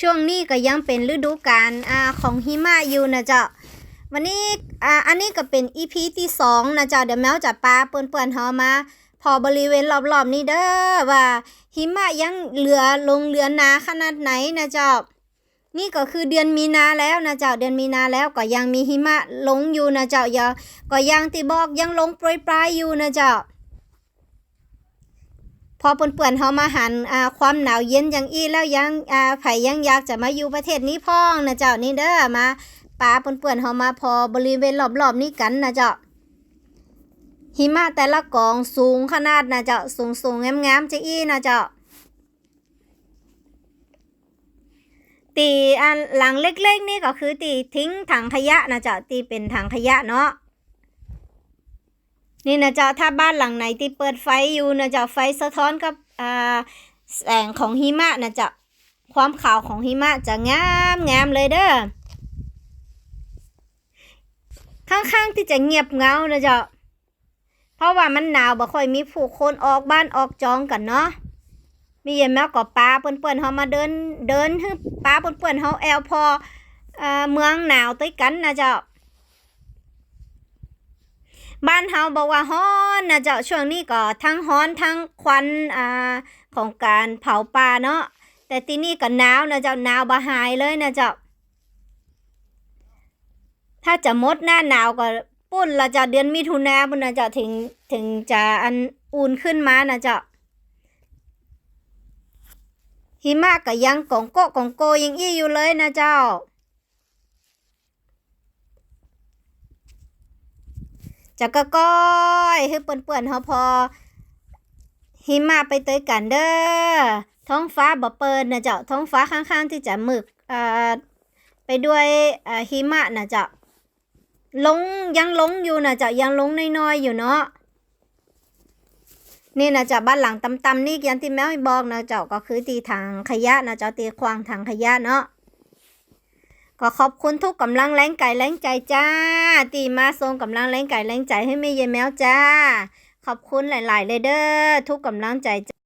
ช่วงนี้ก็ยังเป็นฤดูกาลอ่าของหิมะอยู่นะเจ้าวันนี้อ่าอันนี้ก็เป็นอีพีที่สองนะเจ้าเดี๋ยวแมวจะปาเปื่อนๆเฮามา พอบริเวณรอบๆนี้เด้อว่าหิมะยังเหลือลงเหลือนาขนาดไหนนะเจ้านี่ก็คือเดือนมีนาแล้วนะเจ้าเดือนมีนาแล้วก็ยังมีหิมะลงอยู่นะเจ้าอย่าก็ยังที่บอกยังลงโปรยปลายอยู่นะเจ้า อเปื่อนๆเฮามาหันอ่าความหนาวเย็นย่างอี้แล้วยังอ่าไผยังอยากจะมาอยู่ประเทศนี้พ้องนะเจ้านี่เด้อมาปาเปื่อนๆเฮามาพอบริเวณรอบๆนี้กันนะเจ้าหิมะแต่ละกองสูงขนาดนะเจ้าสูงสูงๆงามๆจะอี้นะเจ้าตีอันหลังเล็กๆนี่ก็คือตีทิ้งถังขยะนะเจ้าตีเป็นถังขยะเนาะ นี่นะจ้าถ้าบ้านหลังไหนที่เปิดไฟอยู่นะจ้าไฟสะท้อนกับอ่าแสงของหิมะนะจ้าความขาวของหิมะจะงามงามเลยเด้อข้างๆที่จะเงียบเงานะจ้าเพราะว่ามันหนาวบ่ค่อยมีผู้คนออกบ้านออกจองกันเนาะมีเย็นแมวก็ปลาเปื่อนๆเฮามาเดินเดินฮึปลาเปื่อนๆเฮาแอลพอเมืองหนาวต้วยกันนะเจ้า บ้านเฮาบอกว่าฮ้อนนะเจ้าช่วงนี้ก็ทั้งฮ้อนทั้งควันอ่าของการเผาป่าเนาะแต่ที่นี่ก็หนาวนะเจ้าหนาวบ่หายเลยนะเจ้าถ้าจะมดหน้าหนาวก็ปุ่นละเจ้าเดือนมิถุนาปุ่นนะเจ้าถึงถึงจะอันอุ่นขึ้นมานะเจ้าหิมะก็ยังกองโกะกองโกยังอี้อยู่เลยนะเจ้า จะกะก้อยให้เปื่อนๆเฮาพอหิมะไปเตยกันเด้อท้องฟ้าบ่เปิดนะเจ้าท้องฟ้าข้างๆที่จะหมึกอ่าไปด้วยอ่าหิมะนะเจ้าลงยังลงอยู่นะเจ้ายังลงน้อยๆอยู่เนาะนี่นะเจ้าบ้านหลังตำๆนี่ยันที่แมวบอกนะเจ้าก็คือตีทางขยะนะเจ้าตีควางทางขยะเนาะ ก็ขอบคุณทุกกำลังแรงไก่แรงใจจ้า ตีมาทรงกำลังแรงไก่แรงใจให้แม่ยายแมวจ้า ขอบคุณหลาย ๆ เลยเด้อทุกกำลังใจ